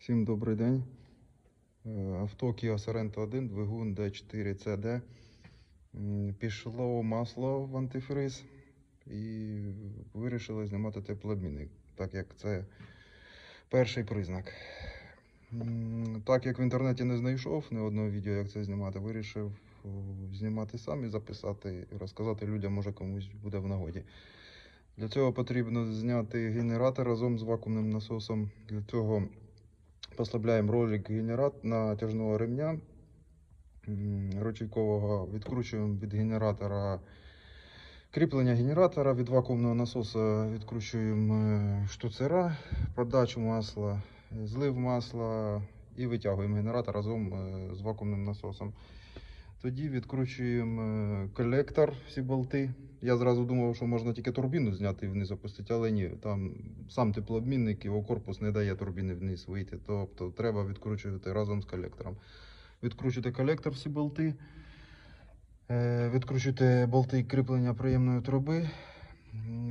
Всім добрий день. Е, Авто Kia Sorento 1, двигун D4CD. М, Пішло масло в антифриз і вирішили знімати теплообмінник, так як це перший признак. Так як в інтернеті не знайшов ні одного відео, як це знімати, вирішив знімати сам і записати, і розказати людям, може комусь буде в нагоді. Для цього потрібно зняти генератор разом з вакуумним насосом. Для цього послабляємо ролик генерат натяжного ремня ручейкового, відкручуємо від генератора кріплення генератора від вакуумного насоса, відкручуємо е, штуцера, подачу масла, злив масла і витягуємо генератор разом е, з вакуумним насосом. Тоді відкручуємо е, колектор, всі болти. Я зразу думав, що можна тільки турбіну зняти і вниз опустити, але ні, там сам теплообмінник, його корпус не дає турбіни вниз вийти. Тобто треба відкручувати разом з колектором. Відкручуйте колектор, всі болти, е, відкручуйте болти кріплення приємної труби,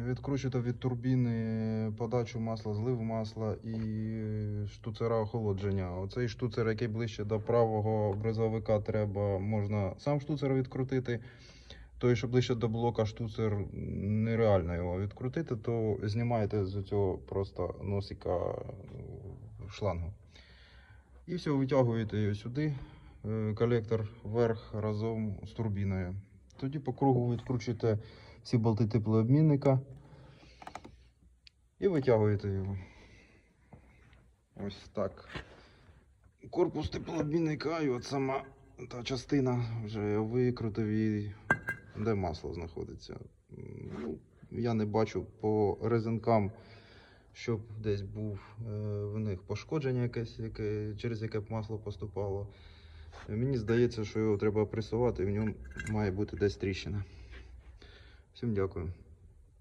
відкручуйте від турбіни подачу масла, злив масла і штуцера охолодження. Оцей штуцер, який ближче до правого бризовика, треба, можна сам штуцер відкрутити. Той, що ближче до блока штуцер, нереально його відкрутити, то знімаєте з цього просто носика е, шлангу. І все, витягуєте його сюди, е, колектор вверх разом з турбіною. Тоді по кругу відкручуєте всі болти теплообмінника і витягуєте його. Ось так. Корпус теплообмінника і от сама та частина вже я викрутив і де масло знаходиться. Ну, я не бачу по резинкам, щоб десь був е, в них пошкодження якесь, яке, через яке б масло поступало. Мені здається, що його треба пресувати, і в ньому має бути десь тріщина. Всім дякую.